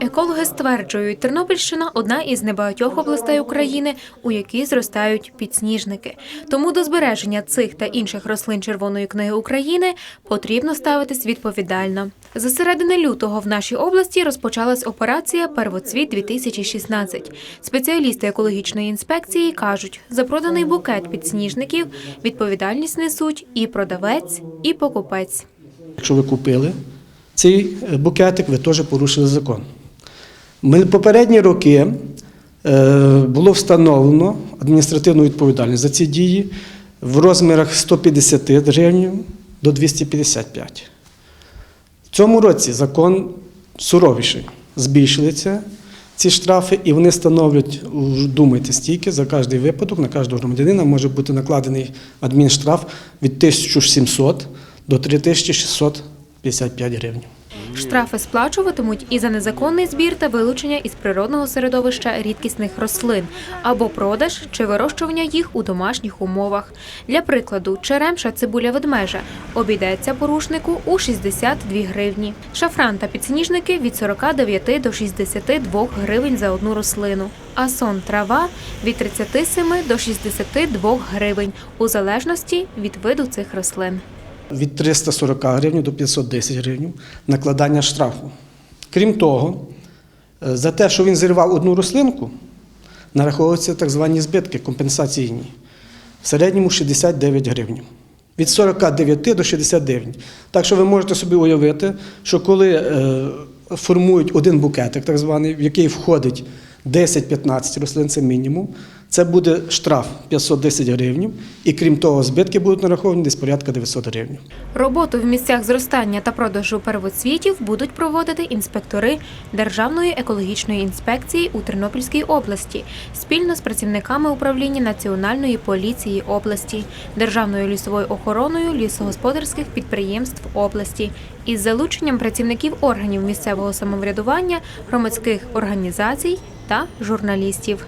Екологи стверджують, Тернопільщина одна із небагатьох областей України, у якій зростають підсніжники. Тому до збереження цих та інших рослин Червоної книги України потрібно ставитись відповідально. З середини лютого в нашій області розпочалась операція Первоцвіт 2016 Спеціалісти екологічної інспекції кажуть, за проданий букет підсніжників відповідальність несуть і продавець, і покупець. Якщо ви купили цей е, букетик, ви теж порушили закон. Ми попередні роки е, було встановлено адміністративну відповідальність за ці дії в розмірах 150 гривень до 255. В цьому році закон суровіший. Збільшили це, ці штрафи, і вони становлять, думайте, стільки за кожний випадок на кожного громадянина може бути накладений адмінштраф від 1700 до 3655 гривень. Штрафи сплачуватимуть і за незаконний збір та вилучення із природного середовища рідкісних рослин або продаж чи вирощування їх у домашніх умовах. Для прикладу, черемша цибуля ведмежа обійдеться порушнику у 62 гривні. Шафран та підсніжники від 49 до 62 гривень за одну рослину. А сон трава від 37 до 62 гривень у залежності від виду цих рослин. Від 340 гривень до 510 гривень накладання штрафу. Крім того, е, за те, що він зірвав одну рослинку, нараховуються так звані збитки компенсаційні. В середньому 69 гривень. Від 49 до 69. Так що ви можете собі уявити, що коли е, формують один букетик, так званий, в який входить 10-15 рослин, це мінімум, це буде штраф 510 гривень, і крім того, збитки будуть нараховані десь порядка 900 гривень. Роботу в місцях зростання та продажу первоцвітів будуть проводити інспектори Державної екологічної інспекції у Тернопільській області спільно з працівниками управління Національної поліції області, Державною лісовою охороною лісогосподарських підприємств області. Із залученням працівників органів місцевого самоврядування, громадських організацій та журналістів.